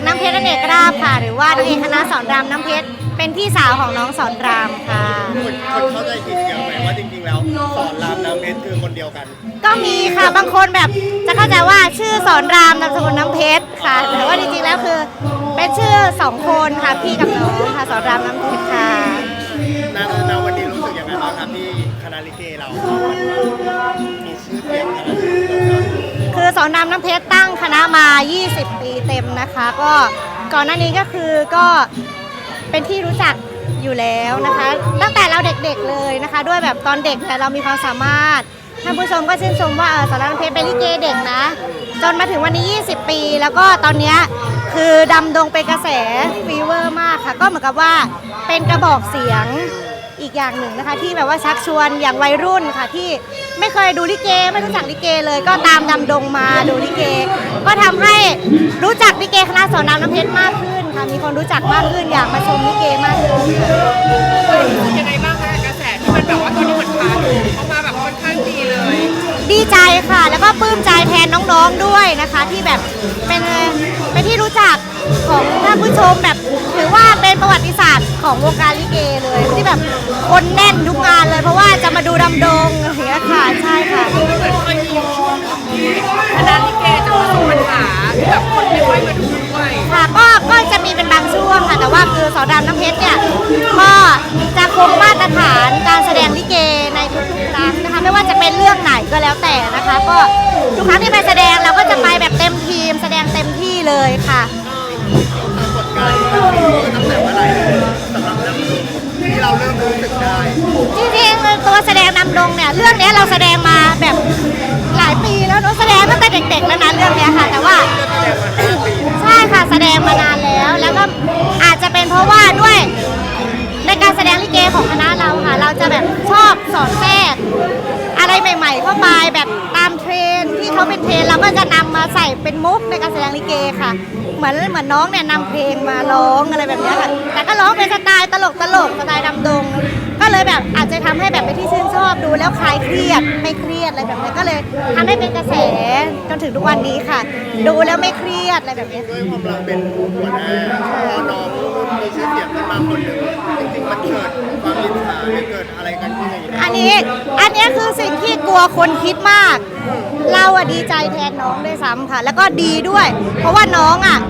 อกน้ำเพชรอเนกราบค่ะ หรือว่านางเอกคณะสอนรามน้ำเพชรเป็นพี่สาวของน้องสอนรามค่ะ คนคนเข้าใจผิดเยอะไหมว่าจริงๆแล้วสอนรามน้ำเพชรคือคนเดียวกัน ก็มีค่ะบางคนแบบจะเข้าใจว่าชื่อสอนรามนามสกุลน้ำเพชรค่ะ แต่ว่าจริงๆแล้วคือ เป็นชื่อสองคนค่ะพี่กับน้องค่ะสอนรามน้ำเพชรค่ะ ณณวันนี้รู้สึกยังไงบ้างครับที่คณะลิเกเรามีชื่อเสียงขนาดนี้ คือสอนรามน้ำเพชรตั้งคณะมา 20 ปีเต็มนะคะ ก็ก่อนหน้านี้ก็คือก็เป็นที่รู้จักอยู่แล้วนะคะ ตั้งแต่เราเด็กๆเลยนะคะ ด้วยแบบตอนเด็กเนี่เรามีความสามารถท่านผู้ชมก็ชื่นชมว่าเออสอนรน้ำเพชรเป็นลิเกเด็กนะ จนมาถึงวันนี้ 20 ปี แล้วก็ตอนเนี้ยคือดำดงเป็นกระแสฟีเวอร์มากค่ะ ก็เหมือนกับว่าเป็นกระบอกเสียง อีกอย่างหนึ่งนะคะ ที่แบบว่าชักชวนอย่างวัยรุ่นค่ะ ที่ไม่เคยดูลิเก ไม่รู้จักลิเกเลย ก็ตามดำดงมาดูลิเก ก็ทำให้รู้จักลิเกคณะสอนรามน้ำเพชรมากขึ้นค่ะมีคนรู้จักมากขึ้นอยากมาชมลิเกมากขึ้นค่ะยังไงบ้างคะกระแสที่มันแบบว่าตอนนี้เหมือนพาเขามาแบบค่อนข้างดีเลย ดีใจค่ะ แล้วก็ปลื้มใจแทนน้องๆด้วยนะคะ ที่แบบเป็นเป็นที่รู้จัก ของท่านผู้ชมแบบถือว่าเป็นประวัติศาสตร์ของวงการลิเกเลย ที่แบบคนแน่นทุกงานเลย เพราะว่าจะมาดูดำดงอะไรอย่างเงี้ยค่ะใช่ค่ะเหมือนเคยมีช่วงที่คณะลิเกจะประสบปัญหาที่แบบคนไม่ค่อยมาดูด้วยค่ะก็ก็จะมีเป็นบางช่วงค่ะ แต่ว่าคือสอดามน้ำเพชรเนี่ยก็จะคงมาตรฐานการแสดงลิเกในทุกๆครั้งนะคะไม่ว่าจะเป็นเรื่องไหนก็แล้วแต่นะคะ ก็ทุกครั้งที่ไปแสดงเราก็จะไปแบบเต็มทีม แสดงเต็มที่เลยค่ะ ดำดงเนี่ยเรื่องนี้เราแสดงมาแบบหลายปีแล้วเนอะแสดงตั้งแต่เด็กๆแล้วนะเรื่องนี้ค่ะ แต่ว่าใช่ค่ะแสดงมานานแล้ว แล้วก็อาจจะเป็นเพราะว่าด้วยในการแสดงลิเกของคณะเราค่ะ เราจะแบบชอบสอนแทรกอะไรใหม่ ๆ เข้าไปแบบตามเทรนที่เขาเป็นเทรนเราก็จะนำมาใส่เป็นมุกในการแสดงลิเกค่ะ เหมือนเหมือนน้องเนี่ยนำเพลงมาร้องอะไรแบบนี้ค่ะแต่ก็ร้องเป็นสไตล์ตลกตลกสไตล์ดำดง เลยแบบอาจจะทำให้แบบเป็นที่ชื่นชอบดูแล้วคลายเครียดไม่เครียดอะไรแบบนี้ก็เลยทำให้เป็นกระแสจนถึงทุกวันนี้ค่ะ ดูแล้วไม่เครียดอะไรแบบนี้ด้วยความเราเป็นหัวหน้าพอน้องมีชื่อเสียงขึ้นมาคนหนึ่งจริงๆมันเกิดความอิจฉาหรือเกิดอะไรกันที่ไหนอันนี้อันนี้คือสิ่งที่กลัวคนคิดมาก เราอะดีใจแทนน้องด้วยซ้ำค่ะ แล้วก็ดีด้วย เพราะว่าน้องอะทำให้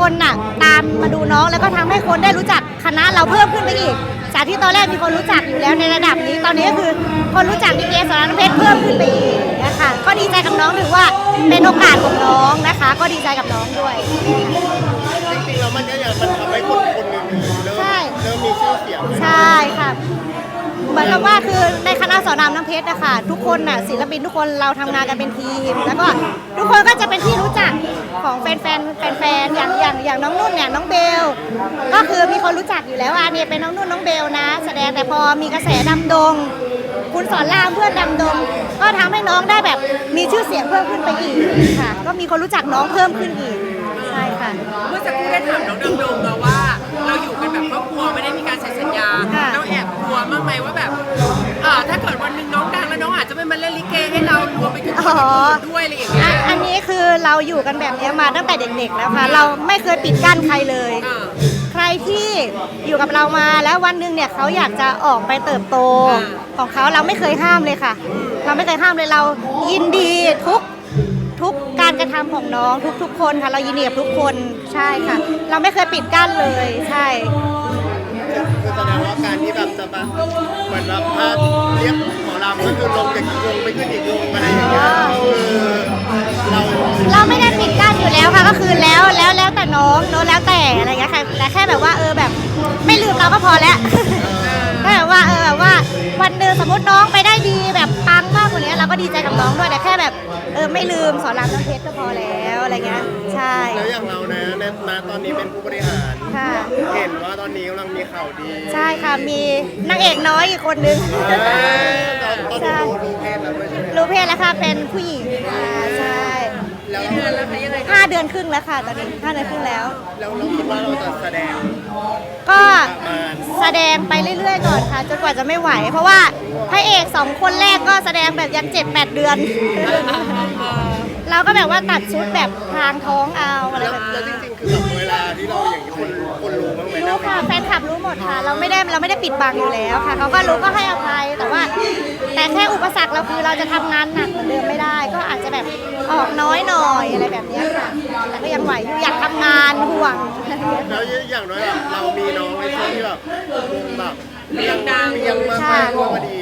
คนอะตามมาดูน้องแล้วก็ทำให้คนได้รู้จักคณะเราเพิ่มขึ้นไปอีก จากที่ตอนแรกมีคนรู้จักอยู่แล้วในระดับนี้ ตอนนี้ก็คือคนรู้จักดีเจสอนรามเพชรเพิ่มขึ้นไปอีกนะคะก็ดีใจกับน้องถือว่าเป็นโอกาสของน้องนะคะ ก็ดีใจกับน้องด้วยจริงๆแล้วมันก็ยังมันทำให้คนคนหนึ่งเริ่มใช่เริ่มมีชื่อเสียงใช่ค่ะ เหมือนกับว่าคือในคณะสอนรามน้ำเพชรอะค่ะทุกคนน่ะศิลปินทุกคนเราทำงานกันเป็นทีม แล้วก็ทุกคนก็จะเป็นที่รู้จักของแฟนๆแฟนๆอย่างอย่างอย่างน้องนุ่นเนี่ยน้องเบล ก็คือมีคนรู้จักอยู่แล้วว่าเนี่ยเป็นน้องนุ่นน้องเบลนะ แสดงแต่พอมีกระแสดำดง คุณสอนรามเพื่อนดำดง ก็ทำให้น้องได้แบบมีชื่อเสียงเพิ่มขึ้นไปอีกค่ะ ก็มีคนรู้จักน้องเพิ่มขึ้นอีกใช่ค่ะ เมื่อสักครู่ได้ถามน้องดำดงเนาะว่า เราอยู่กันแบบครอบครัวไม่ได้มีการเซ็นสัญญาค่ะ เราแอบกลัวบ้างไหมว่าแบบเออถ้าเกิดวันหนึ่งน้องดังแล้วน้องอาจจะไม่มาเล่นลิเกให้เรารวมไปถึงคนอื่นด้วยอะไรอย่างเงี้อะยอันนี้คือเราอยู่กันแบบนี้มาตั้งแต่เด็กๆแล้วค่ะ เราไม่เคยปิดกั้นใครเลย อ่า ใครที่อยู่กับเรามาแล้ววันหนึ่งเนี่ยเขาอยากจะออกไปเติบโตอ่าของเขาเราไม่เคยห้ามเลยค่ะ เราไม่เคยห้ามเลยเรายินดีทุกทุกการกระทำของน้องทุกๆคนค่ะ เรายินดีกับทุกคนใช่ค่ะ เราไม่เคยปิดกั้นเลยใช่ คือแสดงว่าการที่แบบ จะมาเหมือนแบบถ้าเรียกหมอลำก็คือลงจากอีกวงไปขึ้นอีกวงอะไรอย่างเงี้ยคือเราเราไม่ได้ปิดกั้นอยู่แล้วค่ะก็คือแล้วแล้วแล้วแต่น้องเนอะแล้วแต่อะไรเงี้ยค่ะแต่แค่แบบว่าเออแบบ ไม่ลืมเราก็พอแล้ว ก็แบบว่าเออแบบว่าวันหนึ่งสมมติน้องไปได้ดีแบบปังมากกว่านี้เราก็ดีใจกับน้องด้วยแต่แค่แบบเออไม่ลืมสอนรามน้ำเพชรก็พอแล้วอะไรเงี้ยใช่แล้วอย่างเรานะในณตอนนี้เป็นผู้บริหาร ค่ะ เห็นว่าตอนนี้กำลังมีข่าวดีใช่ค่ะมีนางเอกน้อยอีกคนนึง เออตอนตอนนี้รู้รู้เพศแล้วด้วยใช่ไหม รู้เพศแล้วค่ะเป็นผู้หญิงค่ะใช่ เดือนครึ่งแล้วค่ะ ตอนนี้ห้าเดือนครึ่งแล้ว แล้วเราคิดว่าเราจะแสดงก็ประมาณแสดงไปเรื่อยๆก่อนค่ะ จนกว่าจะไม่ไหว เพราะว่าพระเอกสองคนแรกก็แสดงแบบยันเจ็ดแปดเดือน เราก็แบบว่าตัดชุดแบบพรางท้องเอาอะไรแล้วแบบแล้วนี้จริงๆคือแบบเวลาที่เราอย่างนี้คนคนรู้บ้างไหมรู้นะค่ะ ดค่ะ เราไม่ได้เราไม่ได้ปิดบังอยู่แล้วค่ะเขาก็รู้ก็ให้อภัยแต่ว่า แต่แค่อุปสรรคเราคือเราจะทำงานหนักเหมือนเดิมไม่ได้ ก็อาจจะแบบออกน้อยหน่อยอะไรแบบเนี้ยค่ะแต่ก็ยังไหวอยู่อยากทำงานห่วง แล้วอย่างน้อยแบบเรามีน้องในช่วงที่แบบวงแบบเรียงเรียงมากๆว่าพอดี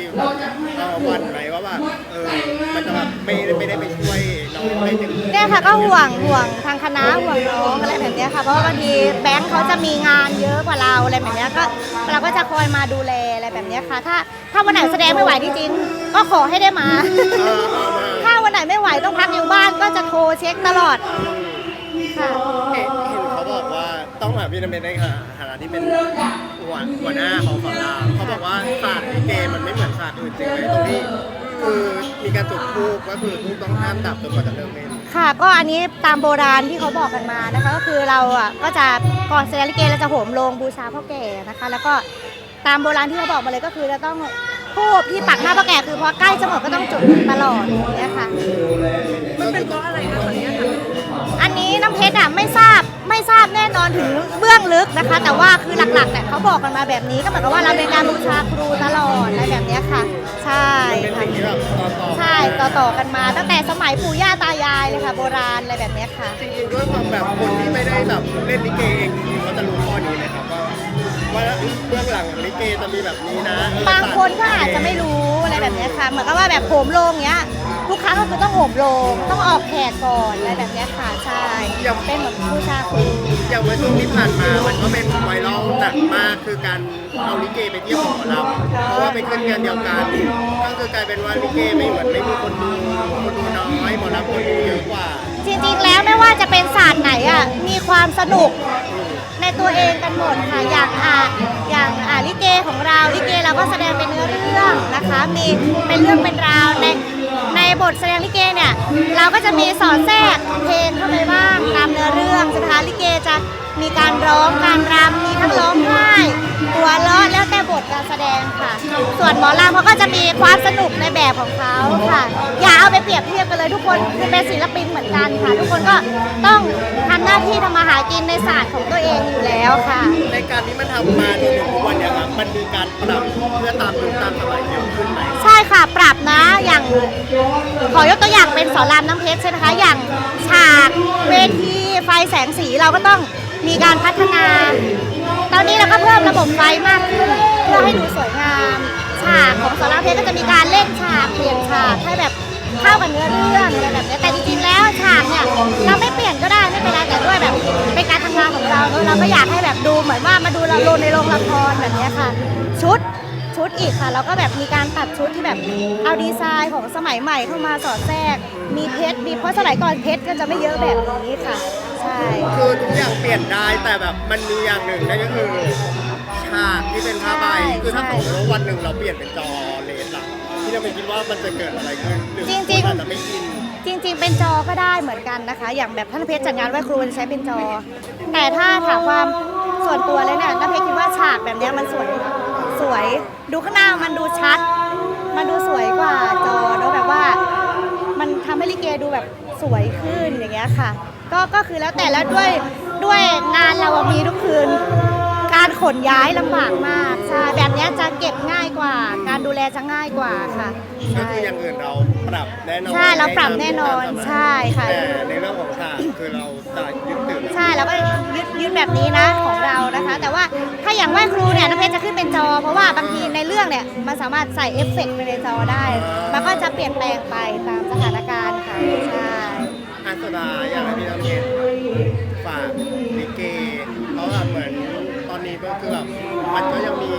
เราวันไหนว่าแบบเออมันจะแบบไม่ไม่ได้ไปช่วยน้องได้เต็มที่ เนี่ยค่ะก็ห่วงห่วงทางคณะห่วงน้องอะไรแบบเนี้ยค่ะ เพราะว่าบางทีแบงค์เขาจะมีงานเยอะกว่าเราอะไรแบบเนี้ยก็เราก็จะคอยมาดูแลอะไรแบบเนี้ยค่ะ ถ้าถ้าวันไหนแสดงไม่ไหวจริงๆก็ขอให้ได้มา ถ้าวันไหนไม่ไหวต้องพักอยู่บ้านก็จะโทรเช็คตลอดค่ะเห็นเห็นเขาบอกว่าต้องหาพี่นเมนในฐานะที่เป็นหัวหัวหน้าของสอนรามเขาบอกว่าศาสตร์ลิเกมันไม่เหมือนศาสตร์อื่นจริงไหมตรงที่คือมีการจุดธูปก็คือธูปต้องห้ามดับจนกว่าจะเลิกเล่น ค่ะก็อันนี้ตามโบราณที่เขาบอกกันมานะคะ ก็คือเราอะก็จะก่อนแสดงลิเกเราจะโหมโรงบูชาพ่อแก่นะคะ แล้วก็ตามโบราณที่เขาบอกมาเลยก็คือจะต้องทูบที่ปักหน้าพ่อแก่คือพอใกล้จะหมดก็ต้องจุดตลอดอย่างเงี้ยค่ะมันเป็นเพราะอะไรคะตอนนี้ค่ะอันนี้น้ำเพชรอะไม่ทราบ ไม่ทราบแน่นอนถึงเบื้องลึกนะคะ แต่ว่าคือหลักๆเนี่ยเขาบอกกันมาแบบนี้ก็เหมือนกับว่าเราเป็นการบูชาครูตลอดอะไรแบบเนี้ยค่ะ ใช่เป็นค่ะสิ่งที่แบบต่อต่อใช่ต่อต่อๆกันมา ตั้งแต่สมัยปู่ย่าตายายเลยค่ะ โบราณอะไรแบบเนี้ยค่ะ จริงๆด้วยความแบบคนที่ไม่ได้แบบเล่นลิเกเองจริงๆเขาจะรู้ข้อนี้เลยครับว่าว่าเบื้องหลังของลิเกจะมีแบบนี้นะบางคนก็อาจจะไม่รู้อะไรแบบเนี้ยค่ะ เหมือนกับว่าแบบโหมโรงเนี้ย ทุกครั้งก็คือต้องโหมโรงต้องออกแขกก่อนอะไรแบบเนี้ยค่ะใช่เป็นเหมือนบูชาครูอย่างเมื่อช่วงที่ผ่านมามันก็เป็นไวรัลหนักมากคือการเอาลิเกไปเทียบกับหมอลำเพราะว่าไปขึ้นงานเดียวกันก็คือกลายเป็นว่าลิเกไม่เหมือนไม่มีคนดูคนดูน้อยหมอลำคนดูเยอะกว่า จริงๆ แล้วไม่ว่าจะเป็นศาสตร์ไหนอะมีความสนุกในตัวเองกันหมดค่ะอย่างอะอย่างอ่าลิเกของเราลิเกเราก็แสดงเป็นเนื้อเรื่องนะคะ มีเป็นเรื่องเป็นราวในใน บทแสดงลิเกเนี่ยเราก็จะมีสอดแทรกเพลงเข้าไปบ้างตามเนื้อเรื่องใช่ไหมคะลิเกจะมีการร้องการรำมีทั้งร้องไห้หัวเราะแล้วแต่บทการแสดงค่ะ ส่วนหมอลำเขาก็จะมีความสนุกในแบบของเขาค่ะ อย่าเอาไปเปรียบเทียบกันเลยทุกคนคือเป็นศิลปินเหมือนกันค่ะ ทุกคนก็ต้องทำหน้าที่ทำมาหากินในศาสตร์ของตัวเองอยู่แล้วค่ะ ในการที่มันทำมาจนถึงทุกวันเนี้ครับมันมีการปรับเพื่อตามยุคตามสมัยเยอะขึ้นไหมใช่ ค่ะปรับนะอย่างขอยกตัวอย่างเป็นสอนรามน้ำเพชรใช่ไหมคะอย่างฉากเวทีไฟแสงสีเราก็ต้องมีการพัฒนา ตอนนี้เราก็เพิ่มระบบไฟมากขึ้นเพื่อให้ดูสวยงาม ฉากของสอนรามเพชรก็จะมีการเล่นฉากเปลี่ยนฉากให้แบบเข้ากับเนื้อเรื่องอะไรแบบเนี้ยแต่จริงๆแล้วฉากเนี่ยเราไม่เปลี่ยนก็ได้ไม่เป็นไรแต่ด้วยแบบเป็นการทำงานของเราเนอะเราก็อยากให้แบบดูเหมือนว่ามาดูเราลงในโรงละครแบบนี้ค่ะ ชุด ชุดอีกค่ะ แล้วก็แบบมีการตัดชุดที่แบบเอาดีไซน์ของสมัยใหม่เข้ามาสอดแทรก มีเพชรมีเพราะสมัยก่อนเพชรก็จะไม่เยอะแบบนี้ค่ะ ใช่คือทุกอย่างเปลี่ยนได้แต่แบบมันมีอย่างหนึ่งนั่นก็คือฉากที่เป็นผ้าใบคือถ้าสมมติว่าวันหนึ่งเราเปลี่ยนเป็นจอเลนส์อะที่เราไม่คิดว่ามันจะเกิดอะไรขึ้นหรือคนอาจจะไม่อินจริง ๆ เป็นจอก็ได้เหมือนกันนะคะ อย่างแบบท่านเพชรจัดงานไหว้ครูมันใช้เป็นจอ แต่ถ้าถามความส่วนตัวเลยเนี่ยน้าเพชรคิดว่าฉากแบบเนี้ยมันสวย สวย ดูข้างหน้ามันดูชัด มันดูสวยกว่าจอแล้วแบบว่า มันทำให้ลิเกดูแบบสวยขึ้นอย่างเงี้ยค่ะ ก็ก็คือแล้วแต่แล้วด้วยด้วยงานเราอะมีทุกคืน การขนย้ายลำบากมากใช่แบบเนี้ยจะเก็บง่ายกว่า การดูแลจะง่ายกว่าค่ะก็ใช่ คืออย่างอื่นเรา ปรับแน่นอนใช่เราปรับแน่นอนใช่ค่ะ แต่ในเรื่องของฉากคือเราจะยึดถือใช่แล้วก็ยึดยึดแบบนี้นะของเรานะคะ แต่ว่าถ้าอย่างไหว้ครูเนี่ยน้ำเพชรจะขึ้นเป็นจอ เพราะว่าบางทีในเรื่องเนี่ยมันสามารถใส่เอฟเฟกต์ไปในจอได้ มันก็จะเปลี่ยนแปลงไปตามสถานการณ์ค่ะใช่อัสดาอยากให้พี่น้ำเย็นฝากลิเกเพราะแบบเหมือนตอนนี้ก็คือแบบมันก็ยังมี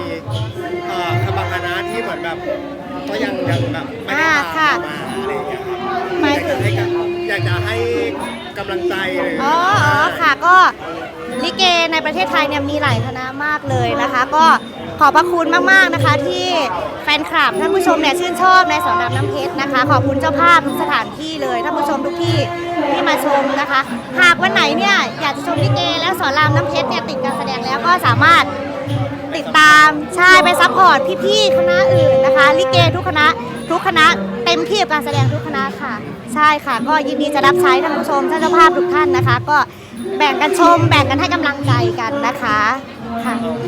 เอ่อขบังคณะที่เหมือนแบบก็ยังยังแบบไม่ได้อ่าตามค่ะ มา อะไรอย่างเงี้ยครับหมายถึง อยากจะให้กำอยากจะให้กำลังใจหรืออ๋ออ๋อค่ะก็ลิเกในประเทศไทยเนี่ยมีหลายคณะมากเลยนะคะ ก็ขอบพระคุณมากๆนะคะ ที่แฟนคลับท่านผู้ชมเนี่ยชื่นชอบในสอนรามน้ำเพชรนะคะ ขอบคุณเจ้าภาพทุกสถานที่เลยท่านผู้ชมทุกที่ที่มาชมนะคะ หากวันไหนเนี่ยอยากจะชมลิเกแล้วสอนรามน้ำเพชรเนี่ยติดการแสดงแล้วก็สามารถ ติดตามใช่ไปซัพพอร์ตพี่ๆคณะอื่นนะคะลิเกทุกคณะทุกคณะเต็มที่กับการแสดงทุกคณะค่ะ ใช่ค่ะ ก็ยินดีจะรับใช้ท่านผู้ชมท่านเจ้าภาพทุกท่านนะคะ ก็แบ่งกันชม แบ่งกันให้กำลังใจกันนะคะค่ะ โอเค